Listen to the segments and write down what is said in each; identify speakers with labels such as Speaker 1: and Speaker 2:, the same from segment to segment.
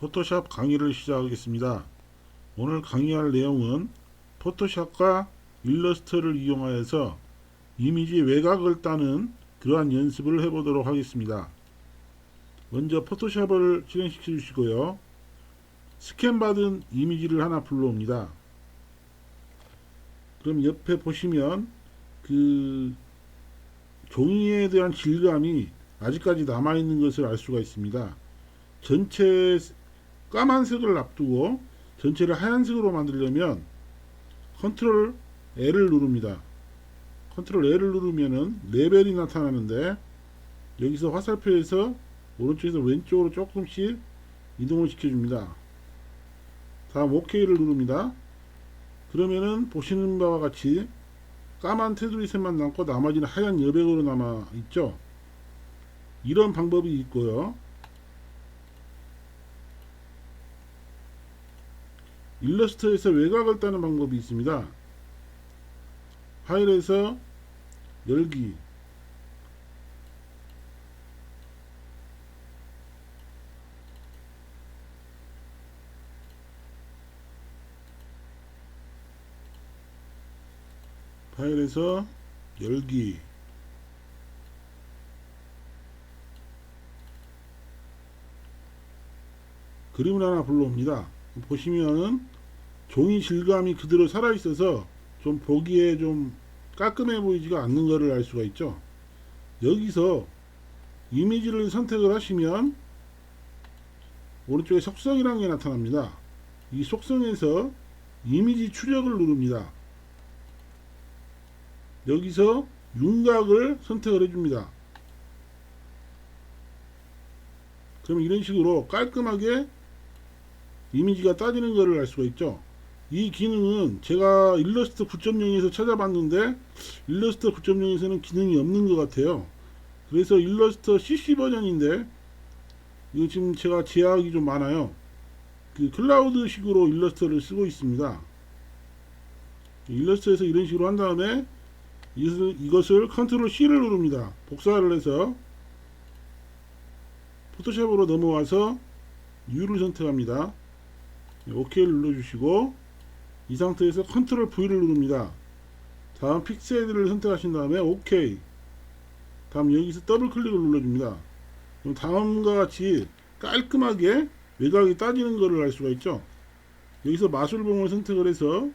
Speaker 1: 포토샵 강의를 시작하겠습니다. 오늘 강의할 내용은 포토샵과 일러스트를 이용하여서 이미지 외곽을 따는 그러한 연습을 해보도록 하겠습니다. 먼저 포토샵을 실행시켜 주시고요. 스캔받은 이미지를 하나 불러옵니다. 그럼 옆에 보시면 그 종이에 대한 질감이 아직까지 남아있는 것을 알 수가 있습니다. 전체 까만색을 놔두고 전체를 하얀색으로 만들려면 컨트롤 L을 누릅니다. 컨트롤 L을 누르면은 레벨이 나타나는데 여기서 화살표에서 오른쪽에서 왼쪽으로 조금씩 이동을 시켜줍니다. 다음 OK를 누릅니다. 그러면은 보시는 바와 같이 까만 테두리 색만 남고 나머지는 하얀 여백으로 남아 있죠. 이런 방법이 있고요. 일러스트에서 외곽을 따는 방법이 있습니다. 파일에서 열기 파일에서 열기 그림을 하나 불러옵니다. 보시면은 종이 질감이 그대로 살아 있어서 좀 보기에 좀 깔끔해 보이지가 않는 것을 알 수가 있죠. 여기서 이미지를 선택을 하시면 오른쪽에 속성이라는 게 나타납니다. 이 속성에서 이미지 출력을 누릅니다. 여기서 윤곽을 선택을 해줍니다. 그럼 이런 식으로 깔끔하게 이미지가 따지는 것을 알 수가 있죠. 이 기능은 제가 일러스트 9.0에서 찾아봤는데 일러스트 9.0에서는 기능이 없는 것 같아요. 그래서 일러스트 CC 버전인데 이거 지금 제가 제약이 좀 많아요. 그 클라우드식으로 일러스트를 쓰고 있습니다. 일러스트에서 이런 식으로 한 다음에 이것을, 이것을 컨트롤 C를 누릅니다. 복사를 해서 포토샵으로 넘어와서 U를 선택합니다. OK를 눌러주시고 이 상태에서 컨트롤 V를 누릅니다. 다음 픽셀을 선택하신 다음에 OK 다음 여기서 더블 클릭을 눌러줍니다. 그럼 다음과 같이 깔끔하게 외곽이 따지는 것을 알 수가 있죠. 여기서 마술봉을 선택을 해서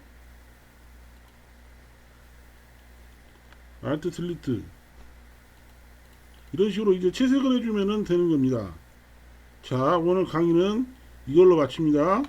Speaker 1: 알트 딜리트 이런 식으로 이제 채색을 해주면 되는 겁니다. 자 오늘 강의는 이걸로 마칩니다.